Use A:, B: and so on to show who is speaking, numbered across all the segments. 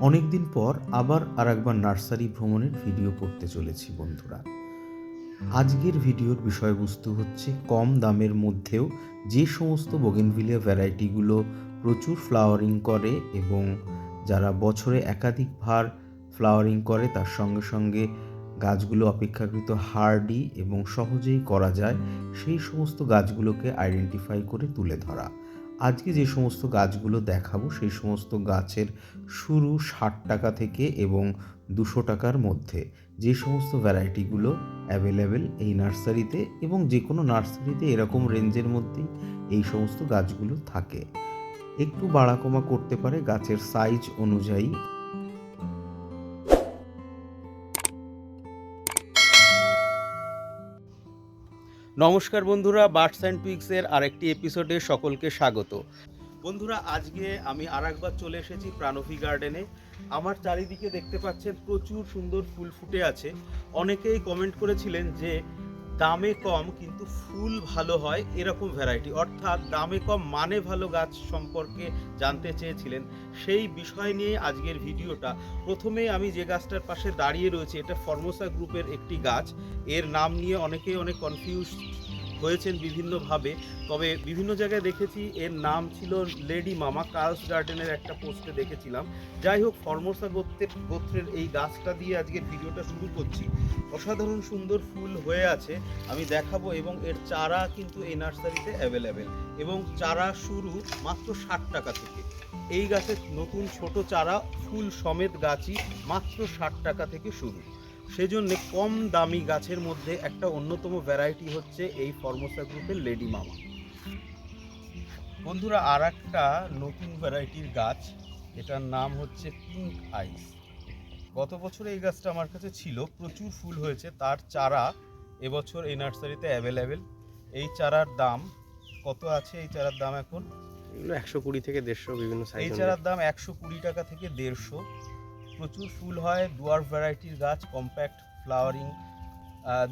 A: অনেকদিন পর আবার আর একবার নার্সারি ভ্রমণের ভিডিও করতে চলেছি বন্ধুরা। আজকের ভিডিওর বিষয়বস্তু হচ্ছে কম দামের মধ্যেও যে সমস্ত বোগেনভিলিয়া ভ্যারাইটিগুলো প্রচুর ফ্লাওয়ারিং করে এবং যারা বছরে একাধিকবার ফ্লাওয়ারিং করে, তার সঙ্গে সঙ্গে গাছগুলো অপেক্ষাকৃত হার্ডি এবং সহজেই করা যায়, সেই সমস্ত গাছগুলোকে আইডেন্টিফাই করে তুলে ধরা। আজকে যে সমস্ত গাছগুলো দেখাবো, সেই সমস্ত গাছের শুরু ষাট টাকা থেকে এবং দুশো টাকার মধ্যে। যে সমস্ত ভ্যারাইটিগুলো অ্যাভেলেবেল এই নার্সারিতে এবং যে কোনো নার্সারিতে এরকম রেঞ্জের মধ্যেই এই সমস্ত গাছগুলো থাকে। একটু বাড়াকমা করতে পারে গাছের সাইজ অনুযায়ী।
B: নমস্কার বন্ধুরা বার্ডস অ্যান্ড টুইক্সের আরেকটি এপিসোডে সকলকে স্বাগত। বন্ধুরা, আজকে আমি আর একবার চলে এসেছি প্রাণফি গার্ডেনে। আমার চারিদিকে দেখতে পাচ্ছেন প্রচুর সুন্দর ফুল ফুটে আছে। অনেকেই কমেন্ট করেছিলেন যে দামে কম, কিন্তু ফুল ভালো হয় এরকম ভ্যারাইটি অর্থাৎ দামে কম মানে ভালো গাছ সম্পর্কে জানতে চেয়েছিলেন। সেই বিষয় নিয়ে আজকের ভিডিওটা। প্রথমে আমি যে গাছটার পাশে দাঁড়িয়ে রয়েছে, এটা ফর্মোসা গ্রুপের একটি গাছ। এর নাম নিয়ে অনেকেই অনেক কনফিউজ হয়েছেন বিভিন্নভাবে। তবে বিভিন্ন জায়গায় দেখেছি, এর নাম ছিল লেডি মামা কার্লস গার্ডেনের একটা পোস্টে দেখেছিলাম। যাই হোক, ফর্মোসা গোত্রের গোত্রের এই গাছটা দিয়ে আজকে ভিডিওটা শুরু করছি। অসাধারণ সুন্দর ফুল হয়ে আছে, আমি দেখাবো এবং এর চারা কিন্তু এই নার্সারিতে অ্যাভেলেবেল। এবং চারা শুরু মাত্র ষাট টাকা থেকে। এই গাছের নতুন ছোট চারা, ফুল সমেত গাছই মাত্র ষাট টাকা থেকে শুরু। সেজন্য কম দামি গাছের মধ্যে একটা অন্যতম ভ্যারাইটি হচ্ছে এই ফর্মোসা গ্রুপের লেডি মামা বন্ধুরা আর একটা নতুন ভ্যারাইটির গাছ এটার নাম হচ্ছে পিঙ্ক আইস গত বছর এই গাছটা আমার কাছে ছিল প্রচুর ফুল হয়েছে তার চারা এবছর এই নার্সারিতে অ্যাভেলেবেল এই চারার দাম কত আছে এই চারার দাম এখন?
C: এগুলো একশো কুড়ি থেকে দেড়শো বিভিন্ন
B: এই চারার দাম একশো কুড়ি টাকা থেকে দেড়শো। প্রচুর ফুল হয়, দুয়ার ভ্যারাইটির গাছ কম্প্যাক্ট ফ্লাওয়ারিং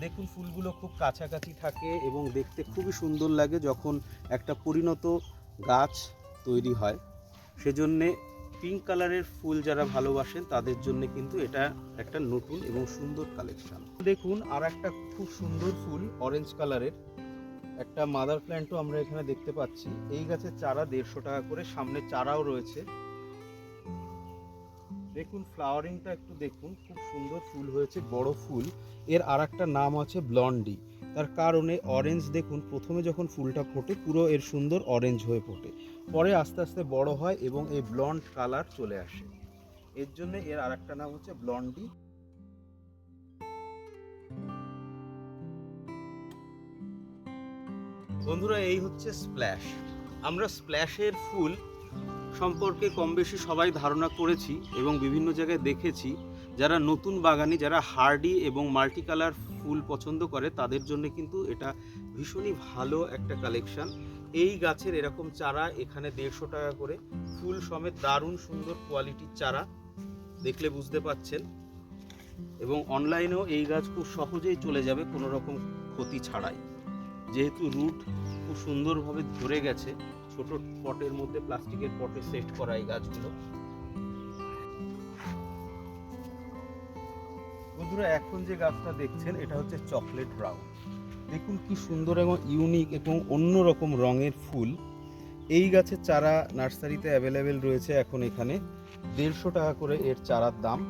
B: দেখুন, ফুলগুলো খুব কাছাকাছি থাকে এবং দেখতে খুবই সুন্দর লাগে যখন একটা পরিণত গাছ তৈরি হয়। সেজন্যে পিঙ্ক কালারের ফুল যারা ভালোবাসেন, তাদের জন্য কিন্তু এটা একটা নতুন এবং সুন্দর কালেকশন দেখুন আর একটা খুব সুন্দর ফুল অরেঞ্জ কালারের একটা মাদার প্ল্যান্টও আমরা এখানে দেখতে পাচ্ছি। এই গাছের চারা দেড়শো টাকা করে, সামনে চারাও রয়েছে। দেখুন ফ্লাওয়ারিংটা একটু দেখুন। খুব সুন্দর ফুল হয়েছে, বড় ফুল। এর আর একটা নাম আছে ব্লন্ডি তার কারণে অরেঞ্জ দেখুন, প্রথমে যখন ফুলটা ফোটে, পুরো এর সুন্দর অরেঞ্জ হয়ে ফোটে। পরে আস্তে আস্তে বড় হয় এবং এই ব্লন্ড কালার চলে আসে। এর জন্য এর আর একটা নাম হচ্ছে ব্লন্ডি বন্ধুরা, এই হচ্ছে স্প্ল্যাশ আমরা স্প্ল্যাশের ফুল সম্পর্কে কম বেশি সবাই ধারণা করেছি এবং বিভিন্ন জায়গায় দেখেছি, যারা নতুন বাগানি, যারা হার্ডি এবং মাল্টি কালার ফুল পছন্দ করে, তাদের জন্য কিন্তু এটা ভীষণই ভালো একটা কালেকশন। এই গাছের এরকম চারা এখানে দেড়শো টাকা করে, ফুল সমেত দারুণ সুন্দর কোয়ালিটির চারা, দেখলে বুঝতে পাচ্ছেন। এবং অনলাইনেও এই গাছ খুব সহজেই চলে যাবে কোনো রকম ক্ষতি ছাড়াই। যেহেতু রুট খুব সুন্দরভাবে ধরে গেছে ছোট পটের মধ্যে প্লাস্টিকের পটে সেট করা এই গাছগুলো। বন্ধুরা, এখন যে গাছটা দেখছেন, এটা হচ্ছে চকলেট ব্রাউন। দেখুন কি সুন্দর এবং ইউনিক এবং অন্যরকম রঙের ফুল। এই গাছের চারা নার্সারিতে অ্যাভেলেবেল রয়েছে এখন এখানে। দেড়শো টাকা করে এর চারার দাম।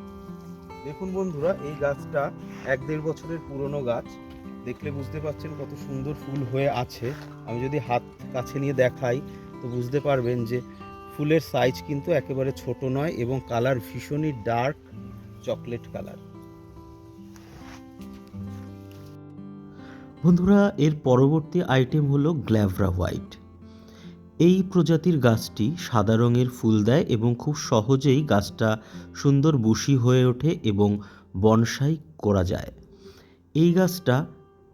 B: দেখুন বন্ধুরা, এই গাছটা এক দেড় বছরের পুরনো গাছ। দেখলে বুঝতে পারছেন কত সুন্দর ফুল হয়ে আছে। আমি যদি হাত কাছে নিয়ে দেখাই, তো বুঝতে পারবেন যে ফুলের সাইজ কিন্তু একেবারে ছোট নয় এবং কালার ভীষণই ডার্ক চকলেট কালার
A: বন্ধুরা, এর পরবর্তী আইটেম হলো গ্ল্যাভরা হোয়াইট। এই প্রজাতির গাছটি সাদা রঙের ফুল দেয় এবং খুব সহজেই গাছটা সুন্দর বুশি হয়ে ওঠে এবং বনসাই করা যায়। এই গাছটা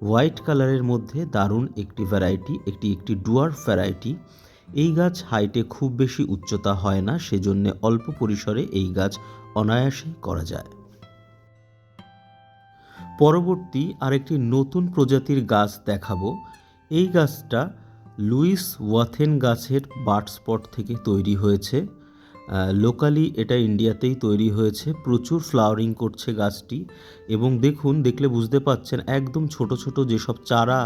A: হোয়াইট কালারের মধ্যে দারুণ একটি ভ্যারাইটি একটি একটি ডুয়ার ভ্যারাইটি এই গাছ হাইটে খুব বেশি উচ্চতা হয় না, সেজন্য অল্প পরিসরে এই গাছ অনায়াসেই করা যায়। পরবর্তী আরেকটি নতুন প্রজাতির গাছ দেখাবো। এই গাছটা লুইস ওয়াথেন গাছের বার্ড স্পট থেকে তৈরি হয়েছে।
B: লোকালি এটা ইন্ডিয়াতেই তৈরি হয়েছে। প্রচুর ফ্লাওয়ারিং করছে গাছটি এবং দেখুন, দেখলে বুঝতে পাচ্ছেন একদম ছোট ছোট যেসব চারা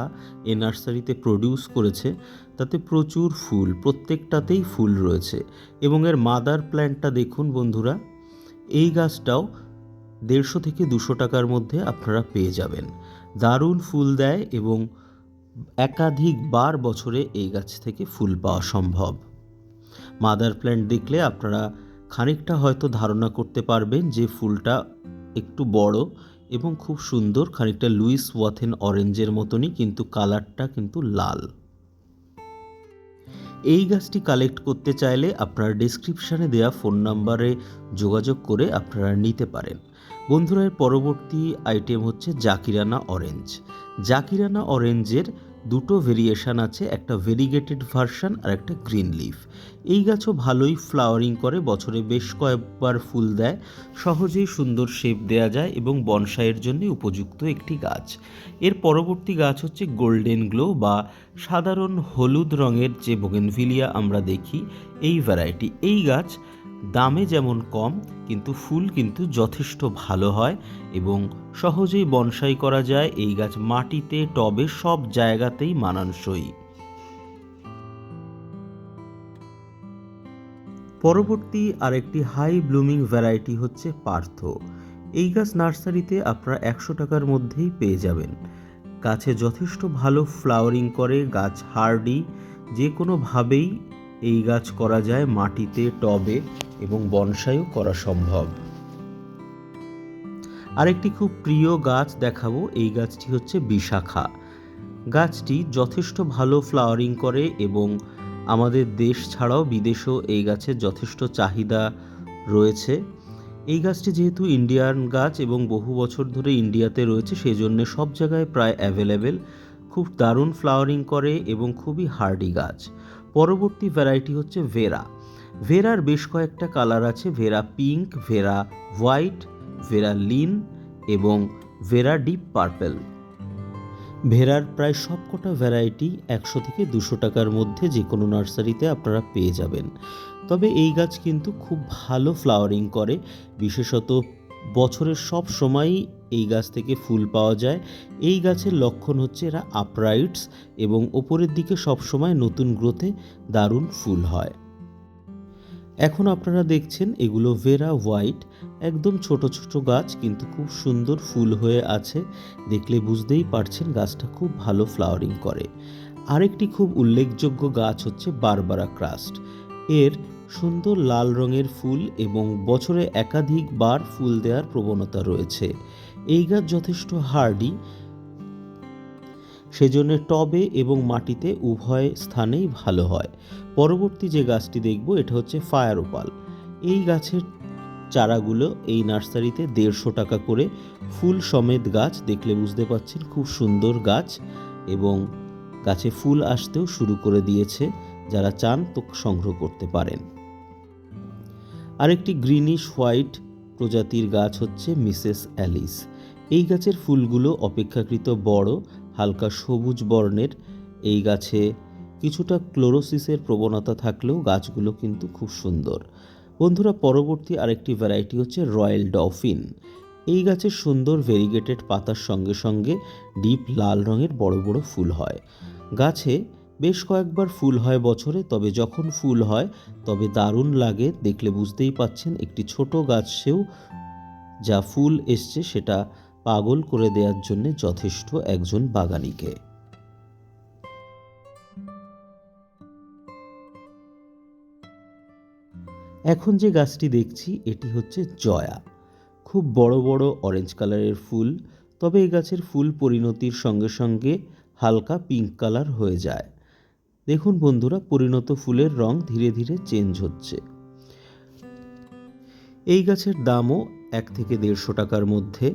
B: এ নার্সারিতে প্রডিউস করেছে, তাতে প্রচুর ফুল, প্রত্যেকটাতেই ফুল রয়েছে এবং এর মাদার প্ল্যান্টটা দেখুন বন্ধুরা, এই গাছটাও দেড়শো থেকে দুশো টাকার মধ্যে আপনারা পেয়ে যাবেন। দারুণ ফুল দেয় এবং একাধিকবার বছরে এই গাছ থেকে ফুল পাওয়া সম্ভব। মাদার প্ল্যান্ট দেখলে আপনারা খানিকটা হয়তো ধারণা করতে পারবেন যে ফুলটা একটু বড় এবং খুব সুন্দর, খানিকটা লুইস ওয়াথেন অরেঞ্জের মতনই, কিন্তু কালারটা কিন্তু লাল। এই গাছটি কালেক্ট করতে চাইলে আপনারা ডিসক্রিপশানে দেওয়া ফোন নাম্বারে যোগাযোগ করে আপনারা নিতে পারেন। বন্ধুরা পরবর্তী আইটেম হচ্ছে জাকিরানা অরেঞ্জ। জাকিরানা অরেঞ্জের দুটো ভেরিয়েশন আছে, একটা ভেরিগেটেড ভার্সন আর একটা গ্রিন লিফ এই গাছও ভালোই ফ্লাওয়ারিং করে, বছরে বেশ কয়েকবার ফুল দেয়। সহজেই সুন্দর শেপ দেয়া যায় এবং বনসাইয়ের জন্য উপযুক্ত একটি গাছ। এর পরবর্তী গাছ হচ্ছে গোল্ডেন গ্লো বা সাধারণ হলুদ রঙের যে বোগেনভিলিয়া আমরা দেখি, এই ভ্যারাইটি এই গাছ দামে যেমন কম, কিন্তু ফুল কিন্তু যথেষ্ট ভালো হয় এবং সহজেই বনসাই করা যায়। এই গাছ মাটিতে, টবে, সব জায়গাতেই মানানসই। পরবর্তী আরেকটি হাই ব্লুমিং ভ্যারাইটি হচ্ছে পার্থ। এই গাছ নার্সারিতে আপনারা একশো টাকার মধ্যেই পেয়ে যাবেন। গাছে যথেষ্ট ভালো ফ্লাওয়ারিং করে, গাছ হার্ডি যে কোনোভাবেই এই গাছ করা যায় মাটিতে, টবে। এবং বনসাইও করা সম্ভব। আরেকটি খুব প্রিয় গাছ দেখাবো, এই গাছটি হচ্ছে বিশাখা। গাছটি যথেষ্ট ভালো ফ্লাওয়ারিং করে এবং আমাদের দেশ ছাড়াও বিদেশেও এই গাছের যথেষ্ট চাহিদা রয়েছে। এই গাছটি যেহেতু ইন্ডিয়ান গাছ এবং বহু বছর ধরে ইন্ডিয়াতে রয়েছে সেই জন্য সব জায়গায় প্রায় অ্যাভেলেবেল। খুব দারুণ ফ্লাওয়ারিং করে এবং খুবই হার্ডি গাছ। পরবর্তী ভ্যারাইটি হচ্ছে ভেরা। ভেরার বেশ কয়েকটা কালার আছে, Vera pink, Vera white, Vera Lin এবং ভেরা ডিপ পার্পেল। ভেরার প্রায় সবকটা ভ্যারাইটি একশো থেকে দুশো টাকার মধ্যে যে কোনো নার্সারিতে আপনারা পেয়ে যাবেন। তবে এই গাছ কিন্তু খুব ভালো ফ্লাওয়ারিং করে, বিশেষত বছরের সব সময়ই এই গাছ থেকে ফুল পাওয়া যায়। এই গাছের লক্ষণ হচ্ছে এরা আপরাইটস এবং ওপরের দিকে সবসময় নতুন গ্রোথে দারুণ ফুল হয়। এখন আপনারা দেখছেন এগুলো ভেরা হোয়াইট একদম ছোট ছোট গাছ, কিন্তু খুব সুন্দর ফুল হয়ে আছে। দেখলে বুঝতেই পারছেন গাছটা খুব ভালো ফ্লাওয়ারিং করে। আরেকটি খুব উল্লেখযোগ্য গাছ হচ্ছে বারবারা ক্রাস্ট এর সুন্দর লাল রঙের ফুল এবং বছরে একাধিকবার ফুল দেওয়ার প্রবণতা রয়েছে। এই গাছ যথেষ্ট হার্ডি সেজন্য টবে এবং মাটিতে উভয় স্থানেই ভালো হয়। পরবর্তী যে গাছটি দেখব, এটা হচ্ছে ফায়ার ওপাল। এই গাছের চারাগুলো এই নার্সারিতে দেড়শো টাকা করে ফুল সমেত গাছ, দেখলে বুঝতে পাচ্ছেন খুব সুন্দর গাছ এবং গাছে ফুল আসতেও শুরু করে দিয়েছে, যারা চান তো সংগ্রহ করতে পারেন। আরেকটি গ্রিনিশ হোয়াইট প্রজাতির গাছ হচ্ছে মিসেস অ্যালিস। এই গাছের ফুলগুলো অপেক্ষাকৃত বড় হালকা সবুজ বর্ণের, এই গাছে কিছুটা ক্লোরোসিসের প্রবণতা থাকলেও গাছগুলো কিন্তু খুব সুন্দর। বন্ধুরা, পরবর্তী আরেকটি ভ্যারাইটি হচ্ছে রয়্যাল ডফিন এই গাছের সুন্দর ভেরিগেটেড পাতার সঙ্গে সঙ্গে ডিপ লাল রঙের বড় বড় ফুল হয়। গাছে বেশ কয়েকবার ফুল হয় বছরে, তবে যখন ফুল হয়, তবে দারুণ লাগে দেখলে বুঝতেই পাচ্ছেন একটি ছোট গাছেও যা ফুল এসছে সেটা পাগল করে দেওয়ার জন্য যথেষ্ট একজন বাগানিকে। এখন যে গাছটি দেখছি, এটি হচ্ছে জয়া। খুব বড় বড় অরেঞ্জ কালারের ফুল, তবে এই গাছের ফুল পরিণতির সঙ্গে সঙ্গে হালকা পিঙ্ক কালার হয়ে যায়। দেখুন বন্ধুরা, পরিণত ফুলের রং ধীরে ধীরে চেঞ্জ হচ্ছে। এই গাছের দামও এক থেকে দেড়শো টাকার মধ্যে।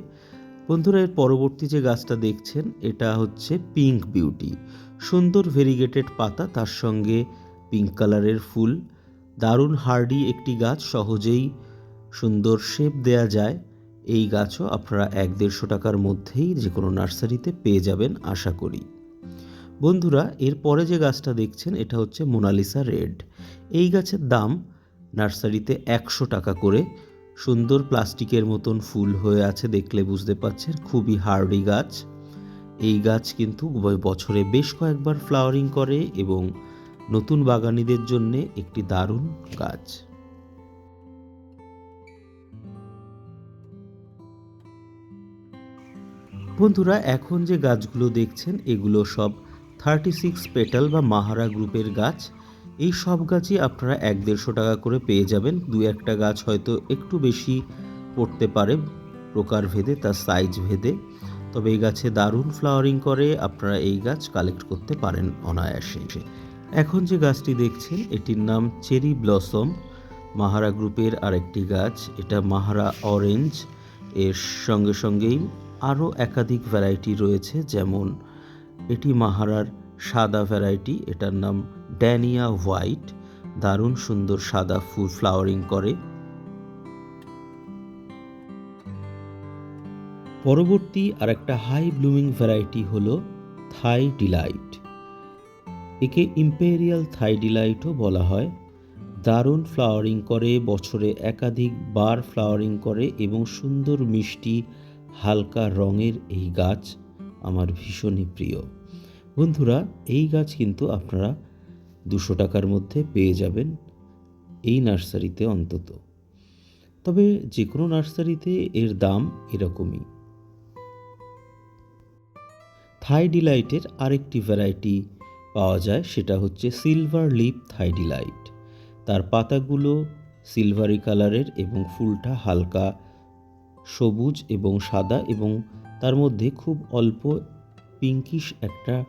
B: বন্ধুরা, এর পরবর্তী যে গাছটা দেখছেন, এটা হচ্ছে পিঙ্ক বিউটি সুন্দর ভেরিগেটেড পাতা, তার সঙ্গে পিঙ্ক কালারের ফুল। দারুণ হার্ডি একটি গাছ, সহজেই সুন্দর শেপ দেয়া যায়। এই গাছও আপনারা এক দেড়শো টাকার মধ্যেই যে কোনো নার্সারিতে পেয়ে যাবেন, আশা করি। বন্ধুরা, এর পরে যে গাছটা দেখছেন, এটা হচ্ছে মোনালিসা রেড। এই গাছের দাম নার্সারিতে একশো টাকা করে। সুন্দর প্লাস্টিকের মতন ফুল হয়ে আছে দেখলে বুঝতে পারছেন, খুবই হার্ডি গাছ। এই গাছ কিন্তু বছরে বেশ কয়েকবার ফ্লাওয়ারিং করে এবং নতুন বাগানীদের জন্য একটি দারুণ গাছ। বন্ধুরা, এখন যে গাছগুলো দেখছেন, এগুলো সব থার্টি সিক্স পেটাল বা মাহারা গ্রুপের গাছ। এই সব গাছই আপনারা এক দেড়শো টাকা করে পেয়ে যাবেন। দু একটা গাছ হয়তো একটু বেশি পড়তে পারে প্রকার ভেদে, তার সাইজ ভেদে। তবে এই গাছে দারুণ ফ্লাওয়ারিং করে, আপনারা এই গাছ কালেক্ট করতে পারেন অনায়াসে। এখন যে গাছটি দেখছেন, এটির নাম চেরি ব্লসম। মাহারা গ্রুপের আরেকটি গাছ, এটা মাহারা অরেঞ্জ এর সঙ্গে সঙ্গেই আরও একাধিক ভ্যারাইটি রয়েছে, যেমন এটি মাহারার সাদা ভ্যারাইটি এটার নাম ড্যানিয়া হোয়াইট দারুণ সুন্দর সাদা ফুল ফ্লাওয়ারিং করে। পরবর্তী আরেকটা হাই ব্লুমিং ভ্যারাইটি হল থাই ডিলাইট। একে ইম্পেরিয়াল থাই ডিলাইটও বলা হয়। দারুণ ফ্লাওয়ারিং করে, বছরে একাধিক বার ফ্লাওয়ারিং করে এবং সুন্দর মিষ্টি, হালকা রঙের এই গাছ আমার ভীষণই প্রিয়। বন্ধুরা, এই গাছ কিন্তু আপনারা দুশো টাকার মধ্যে পেয়ে যাবেন এই নার্সারিতে অন্তত। তবে যে কোনো নার্সারিতে এর দাম এরকমই। থাই ডিলাইটের আরেকটি ভ্যারাইটি পাওয়া যায়, সেটা হচ্ছে সিলভার লিপ থাই ডিলাইট। তার পাতাগুলো সিলভারি কালারের এবং ফুলটা হালকা সবুজ এবং সাদা এবং তার মধ্যে খুব অল্প পিঙ্কিশ একটা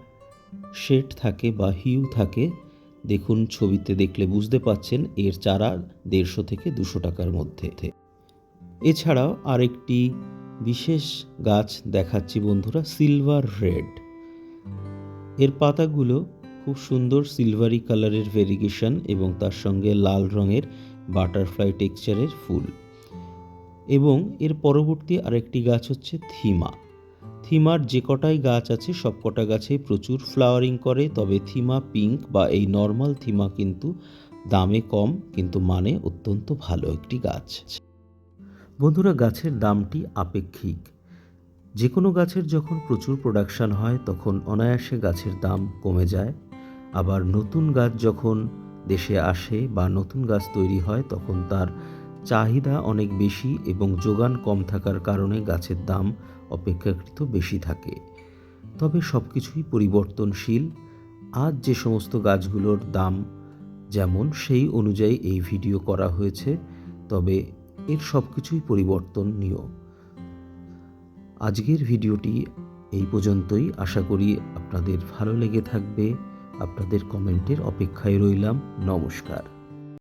B: শেড থাকে বা হিউ থাকে। দেখুন ছবিতে দেখলে বুঝতে পাচ্ছেন এর চারা দেড়শো থেকে দুশো টাকার মধ্যে। এছাড়াও আরেকটি বিশেষ গাছ দেখাচ্ছি বন্ধুরা, সিলভার রেড। এর পাতাগুলো খুব সুন্দর সিলভারি কালারের ভেরিগেশন এবং তার সঙ্গে লাল রঙের বাটারফ্লাই টেক্সচারের ফুল। এবং এর পরবর্তী আরেকটি গাছ হচ্ছে থিমা। থিমার যে কটাই গাছ আছে, সব কটা গাছেই প্রচুর ফ্লাওয়ারিং করে। তবে থিমা পিঙ্ক বা এই নর্মাল থিমা কিন্তু দামে কম, কিন্তু মানে অত্যন্ত ভালো একটি গাছ। বন্ধুরা, গাছের দামটি আপেক্ষিক। যে কোনো গাছের যখন প্রচুর প্রোডাকশন হয়, তখন অনায়াসে গাছের দাম কমে যায়। আবার নতুন গাছ যখন দেশে আসে বা নতুন গাছ তৈরি হয়, তখন তার চাহিদা অনেক বেশি এবং যোগান কম থাকার কারণে গাছের দাম অপেক্ষাকৃত বেশি থাকে। তবে সব কিছুই পরিবর্তনশীল। আজ যে সমস্ত গাছগুলোর দাম যেমন সেই অনুযায়ী এই ভিডিও করা হয়েছে, তবে এর সব কিছুই পরিবর্তনীয়। আজকের ভিডিওটি এই পর্যন্তই। আশা করি আপনাদের ভালো লেগে থাকবে। আপনাদের কমেন্টের অপেক্ষায় রইলাম। নমস্কার।